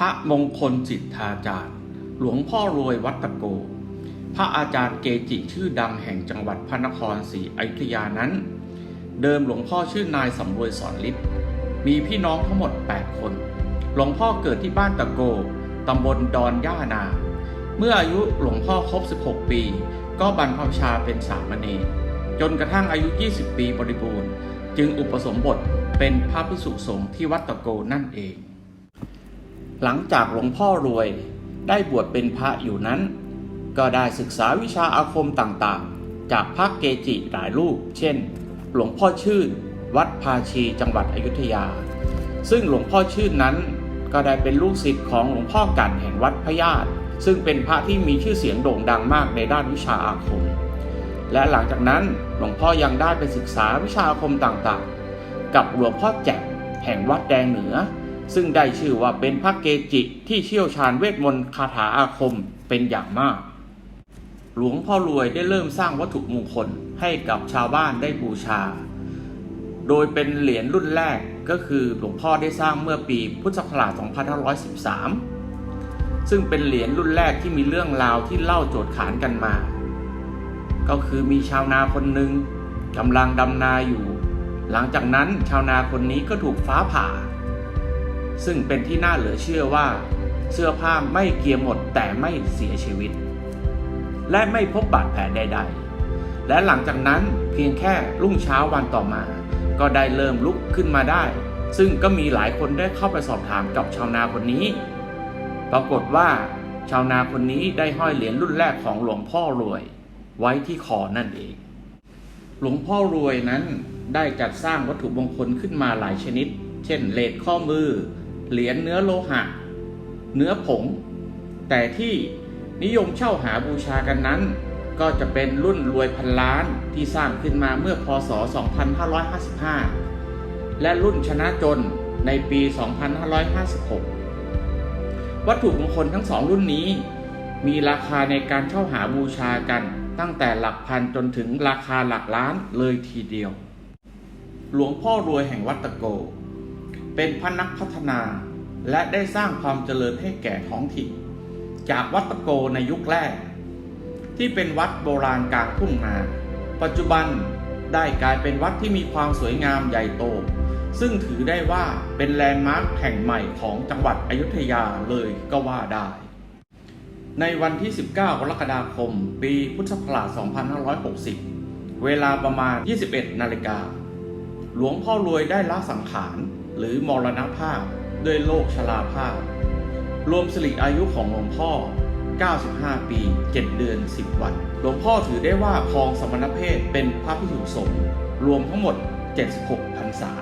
พระมงคลจิตทาจารย์ หลวงพ่อรวยวัดตะโก พระอาจารย์เกจิชื่อดังแห่งจังหวัดพระนครศรีอยุธยานั้น เดิมหลวงพ่อชื่อนายสำรวยสอนฤทธิ์มีพี่น้องทั้งหมด 8 คน หลวงพ่อเกิดที่บ้านตะโก ตำบลดอนย่านา เมื่ออายุหลวงพ่อครบ 16 ปี ก็บรรพชาเป็นสามเณร จนกระทั่งอายุ 20 ปีบริบูรณ์ จึงอุปสมบทเป็นพระภิกษุสงฆ์ที่วัดตะโกนั่นเอง หลังจากหลวงพ่อรวยได้บวชเป็นพระอยู่นั้น ก็ได้ศึกษาวิชาอาคมต่างๆ จากพระเกจิหลายรูป เช่น หลวงพ่อชื่น วัดภาชีจังหวัดอยุธยา ซึ่งหลวงพ่อชื่นนั้นก็ได้เป็นลูกศิษย์ของหลวงพ่อกันแห่งวัดพญาตซึ่งเป็นพระที่มีชื่อเสียงโด่งดังมากในด้านวิชาอาคม และหลังจากนั้นหลวงพ่อยังได้ไปศึกษาวิชาอาคมต่างๆ กับหลวงพ่อแจ่มแห่งวัดแดงเหนือ ซึ่งได้ชื่อว่าเป็นพระเกจิที่เชี่ยวชาญเวทมนต์คาถาอาคมเป็นอย่างมาก หลวงพ่อรวยได้เริ่มสร้างวัตถุมงคลให้กับชาวบ้านได้บูชา โดยเป็นเหรียญรุ่นแรกก็คือหลวงพ่อได้สร้างเมื่อปีพุทธศักราช 2513 ซึ่งเป็นเหรียญรุ่นแรกที่มีเรื่องราวที่เล่าโจทย์ขานกันมา ก็คือมีชาวนาคนหนึ่งกำลังดำนาอยู่ หลังจากนั้นชาวนาคนนี้ก็ถูกฟ้าผ่า ซึ่งเป็นที่น่าเหลือเชื่อว่า เสื้อผ้าไม่เกียร์หมดแต่ไม่เสียชีวิต และไม่พบบาดแผลใด ๆ และหลังจากนั้นเพียงแค่รุ่งเช้าวันต่อมา ก็ได้เริ่มลุกขึ้นมาได้ ซึ่งก็มีหลายคนได้เข้าไปสอบถามกับชาวนาคนนี้ ปรากฏว่า ชาวนาคนนี้ได้ห้อยเหรียญรุ่นแรกของหลวงพ่อรวย ไว้ที่คอนั่นเอง หลวงพ่อรวยนั้นได้จัดสร้างวัตถุมงคลขึ้นมาหลายชนิด เช่นเลดข้อมือ เหรียญเนื้อโลหะ เนื้อผง แต่ที่นิยมเช่าหาบูชากันนั้น ก็จะเป็นรุ่นรวยพันล้านที่สร้างขึ้นมาเมื่อพศ 2555 และรุ่นชนะจนในปี 2556 วัตถุมงคลทั้งสองรุ่นนี้ มีราคาในการเช่าหาบูชากันตั้งแต่หลักพันจนถึงราคาหลักล้านเลยทีเดียว หลวงพ่อรวยแห่งวัดตะโก เป็นพนักพัฒนาและได้สร้างความเจริญให้แก่ท้องถิ่น จากวัดตะโกในยุคแรก ที่เป็นวัดโบราณกลางทุ่งนา ปัจจุบันได้กลายเป็นวัดที่มีความสวยงามใหญ่โต ซึ่งถือได้ว่าเป็นแลนด์มาร์คแห่งใหม่ของจังหวัดอยุธยาเลยก็ว่าได้ ในวันที่ 19 กรกฎาคม ปีพุทธศักราช 2560 เวลาประมาณ 21 นาฬิกา หลวงพ่อรวยได้ละสังขาร หรือมรณภาพด้วยโรคชราภาพ รวมสิริอายุของหลวงพ่อ 95 ปี 7 เดือน 10 วัน หลวงพ่อถือได้ว่าครองสมณเพศเป็นพระพิสุสงฆ์รวมทั้งหมด 76พรรษา